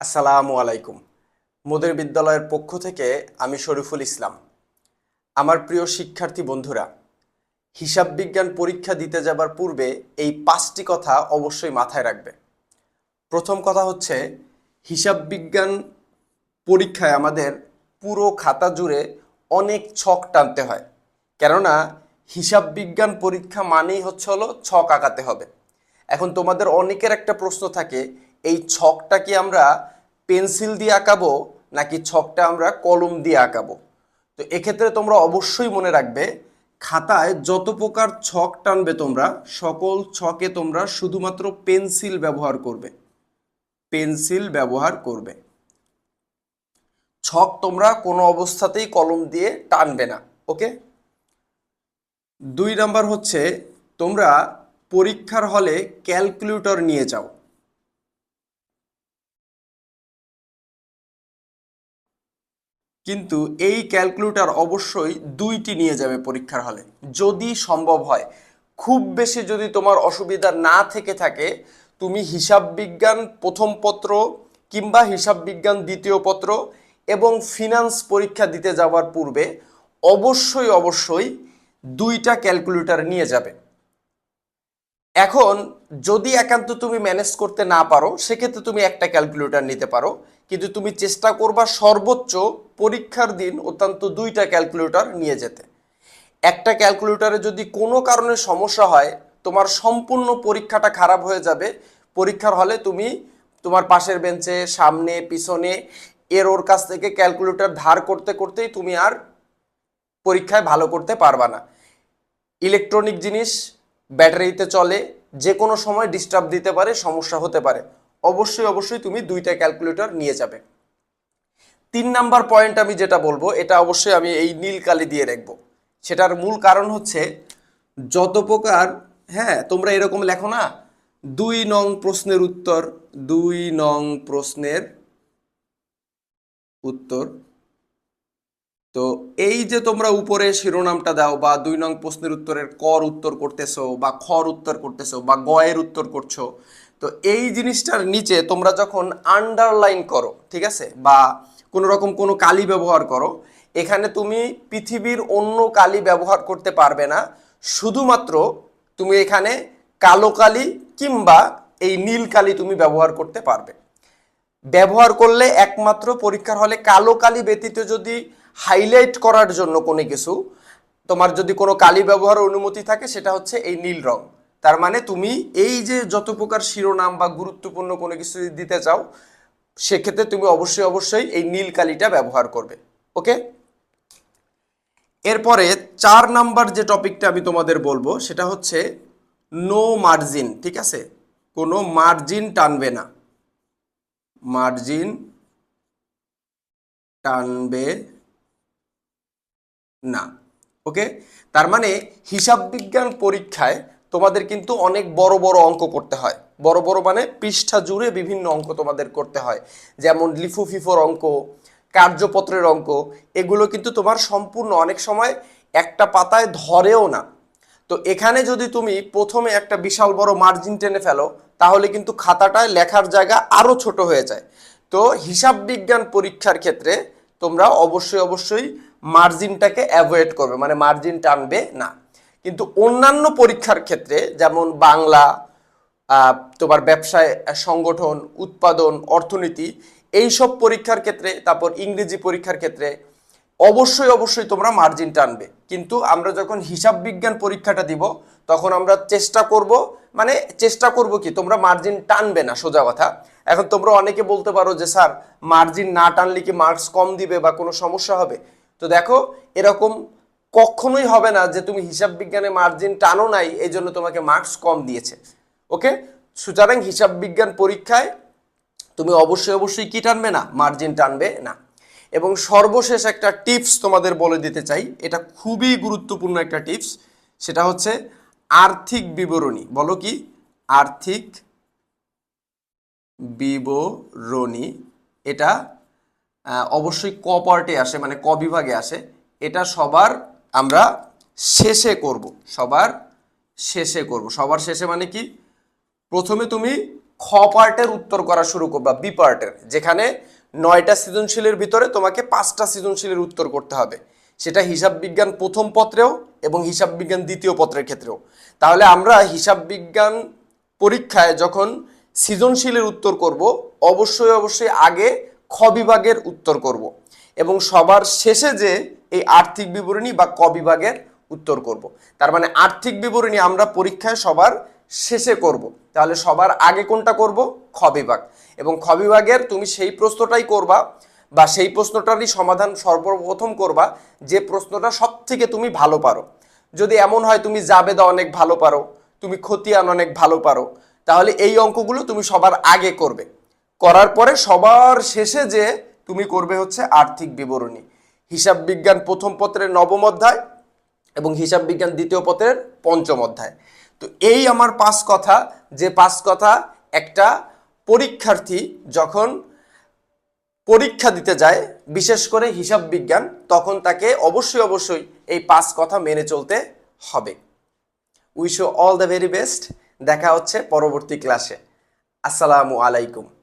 আসসালামু আলাইকুম। মোদের বিদ্যালয়ের পক্ষ থেকে আমি শরীফুল ইসলাম। আমার প্রিয় শিক্ষার্থী বন্ধুরা, হিসাব বিজ্ঞান পরীক্ষা দিতে যাবার পূর্বে এই পাঁচটি কথা অবশ্যই মাথায় রাখবে। প্রথম কথা হচ্ছে, হিসাব বিজ্ঞান পরীক্ষায় আমাদের পুরো খাতা জুড়ে অনেক ছক টানতে হয়। কেননা, হিসাব বিজ্ঞান পরীক্ষা মানেই হচ্ছে হলো ছক আঁকাতে হবে। এখন তোমাদের অনেকের একটা প্রশ্ন থাকে এই ছকটা কি আমরা পেন্সিল দিয়ে আঁকাবো নাকি ছকটা আমরা কলম দিয়ে আঁকাবো? তো এক্ষেত্রে তোমরা অবশ্যই মনে রাখবে, খাতায় যত প্রকার ছক টানবে তোমরা, সকল ছকে তোমরা শুধুমাত্র পেন্সিল ব্যবহার করবে। পেন্সিল ব্যবহার করবে। ছক তোমরা কোনো অবস্থাতেই কলম দিয়ে টানবে না, ওকে? দুই নাম্বার হচ্ছে, তোমরা পরীক্ষার হলে ক্যালকুলেটর নিয়ে যাও। কিন্তু এই ক্যালকুলেটর অবশ্যই দুইটি নিয়ে যাবে পরীক্ষার হলে। যদি সম্ভব হয়, খুব বেশি যদি তোমার অসুবিধা না থেকে থাকে, তুমি হিসাব বিজ্ঞান প্রথম পত্র কিংবা হিসাব বিজ্ঞান দ্বিতীয় পত্র এবং ফিনান্স পরীক্ষা দিতে যাওয়ার পূর্বে অবশ্যই অবশ্যই দুইটা ক্যালকুলেটর নিয়ে যাবে। এখন যদি একান্ত তুমি ম্যানেজ করতে না পারো, সেক্ষেত্রে তুমি একটা ক্যালকুলেটর নিতে পারো। কিন্তু তুমি চেষ্টা করবা সর্বোচ্চ পরীক্ষার দিন অত্যন্ত দুইটা ক্যালকুলেটর নিয়ে যেতে। একটা ক্যালকুলেটরে যদি কোনো কারণে সমস্যা হয়, তোমার সম্পূর্ণ পরীক্ষাটা খারাপ হয়ে যাবে। পরীক্ষার হলে তুমি তোমার পাশের বেঞ্চে, সামনে, পিছনে, এর ওর কাছ থেকে ক্যালকুলেটর ধার করতে করতেই তুমি আর পরীক্ষায় ভালো করতে পারবা না। ইলেকট্রনিক জিনিস ব্যাটারিতে চলে যে কোনো সময় ডিস্টার্ব দিতে পারে, সমস্যা হতে পারে। অবশ্যই অবশ্যই তুমি দুইটা ক্যালকুলেটর নিয়ে যাবে। তিন নাম্বার পয়েন্ট আমি যেটা বলব, এটা অবশ্যই আমি এই নীল কালি দিয়ে রাখব সেটার মূল কারণ হচ্ছে, যত প্রকার হ্যাঁ তোমরা এরকম লেখো না, দুই নং প্রশ্নের উত্তর, দুই নং প্রশ্নের উত্তর। তো এই যে তোমরা উপরে শিরোনামটা দাও বা দুই নং প্রশ্নের উত্তরের কর উত্তর করতেছো বা খর উত্তর করতেছো বা গয়ের উত্তর করছ তো এই জিনিসটার নিচে তোমরা যখন আন্ডারলাইন করো, ঠিক আছে? বা কোনো রকম কোনো কালি ব্যবহার করো, এখানে তুমি পৃথিবীর অন্য কালি ব্যবহার করতে পারবে না। শুধুমাত্র তুমি এখানে কালো কালি কিংবা এই নীল কালি তুমি ব্যবহার করতে পারবে। ব্যবহার করলে একমাত্র পরীক্ষার হলে কালো কালি ব্যতীত যদি হাইলাইট করার জন্য কোনো কিছু, তোমার যদি কোনো কালি ব্যবহারের অনুমতি থাকে, সেটা হচ্ছে এই নীল রং। তার মানে তুমি এই যে যত প্রকার শিরোনাম বা গুরুত্বপূর্ণ কোনো কিছু দিতে চাও, সেক্ষেত্রে তুমি অবশ্যই অবশ্যই এই নীল কালিটা ব্যবহার করবে, ওকে? এরপরে চার নাম্বার যে টপিকটা আমি তোমাদের বলব, সেটা হচ্ছে নো মার্জিন ঠিক আছে? কোনো মার্জিন টানবে না। মার্জিন টানবে না, ওকে? তার মানে হিসাব বিজ্ঞান পরীক্ষায় তোমাদের কিন্তু অনেক বড় বড় অঙ্ক করতে হয়। বড় বড় মানে পৃষ্ঠা জুড়ে বিভিন্ন অঙ্ক তোমাদের করতে হয়। যেমন লিফু ফিফোর অঙ্ক, কার্যপত্রের অঙ্ক, এগুলো কিন্তু তোমার সম্পূর্ণ অনেক সময় একটা পাতায় ধরেও না। তো এখানে যদি তুমি প্রথমে একটা বিশাল বড় মার্জিন টেনে ফেলো, তাহলে কিন্তু খাতাটায় লেখার জায়গা আরও ছোট হয়ে যায়। তো হিসাব বিজ্ঞান পরীক্ষার ক্ষেত্রে তোমরা অবশ্যই অবশ্যই মার্জিনটাকে অ্যাভয়েড করবে মানে মার্জিন টানবে না। কিন্তু অন্যান্য পরীক্ষার ক্ষেত্রে, যেমন বাংলা তোমার ব্যবসায় সংগঠন, উৎপাদন, অর্থনীতি এই সব পরীক্ষার ক্ষেত্রে, তারপর ইংরেজি পরীক্ষার ক্ষেত্রে, অবশ্যই অবশ্যই তোমরা মার্জিন টানবে। কিন্তু আমরা যখন হিসাব বিজ্ঞান পরীক্ষাটা দিব, তখন আমরা চেষ্টা করব মানে চেষ্টা করব কি, তোমরা মার্জিন টানবে না, সোজা কথা। এখন তোমরা অনেকে বলতে পারো যে, স্যার মার্জিন না টানলে কি মার্কস কম দিবে বা কোনো সমস্যা হবে? তো দেখো, এরকম কখনোই হবে না যে তুমি হিসাব বিজ্ঞানে মার্জিন টানো নাই, এই জন্য তোমাকে মার্কস কম দিয়েছে। ওকে সুতরাং হিসাব বিজ্ঞান পরীক্ষায় তুমি অবশ্যই অবশ্যই কি টানবে না? মার্জিন টানবে না। এবং সর্বশেষ একটা টিপস তোমাদের বলে দিতে চাই, এটা খুবই গুরুত্বপূর্ণ একটা টিপস সেটা হচ্ছে আর্থিক বিবরণী। বলো কি? আর্থিক বিবরণী। এটা অবশ্যই ক পার্টে আসে মানে ক বিভাগে আসে। এটা সবার আমরা শেষে করব, সবার শেষে করব। সবার শেষে মানে কি? প্রথমে তুমি খ পার্টের উত্তর করা শুরু করবা, বি পার্টের, যেখানে নয়টা সৃজনশীলের ভিতরে তোমাকে পাঁচটা সৃজনশীলের উত্তর করতে হবে। সেটা হিসাব বিজ্ঞান প্রথম পত্রেও এবং হিসাব বিজ্ঞান দ্বিতীয় পত্রের ক্ষেত্রেও। তাহলে আমরা হিসাব বিজ্ঞান পরীক্ষায় যখন সৃজনশীলের উত্তর করব, অবশ্যই অবশ্যই আগে খ বিভাগের উত্তর করব। এবং সবার শেষে যে এই আর্থিক বিবরণী বা ক বিভাগের উত্তর করব। তার মানে আর্থিক বিবরণী আমরা পরীক্ষায় সবার শেষে করব। তাহলে সবার আগে কোনটা করব? খ বিভাগ। এবং খ বিভাগের তুমি সেই প্রশ্নটাই করবা বা সেই প্রশ্নটারই সমাধান সর্বপ্রথম করবা যে প্রশ্নটা সব থেকে তুমি ভালো পারো। যদি এমন হয় তুমি জাবেদা অনেক ভালো পারো, তুমি খতিয়ান অনেক ভালো পারো, তাহলে এই অঙ্কগুলো তুমি সবার আগে করবে। করার পরে সবার শেষে যে তুমি করবে হচ্ছে আর্থিক বিবরণী। হিসাব বিজ্ঞান প্রথম পত্রের নবম অধ্যায় এবং হিসাব বিজ্ঞান দ্বিতীয় পত্রের পঞ্চম অধ্যায়। তো এই আমার পাঁচ কথা, যে পাঁচ কথা একটা পরীক্ষার্থী যখন পরীক্ষা দিতে যায়, বিশেষ করে হিসাব বিজ্ঞান, তখন তাকে অবশ্যই অবশ্যই এই পাঁচ কথা মেনে চলতে হবে। Wish all the very best. দেখা হচ্ছে পরবর্তী ক্লাসে। আসসালামু আলাইকুম।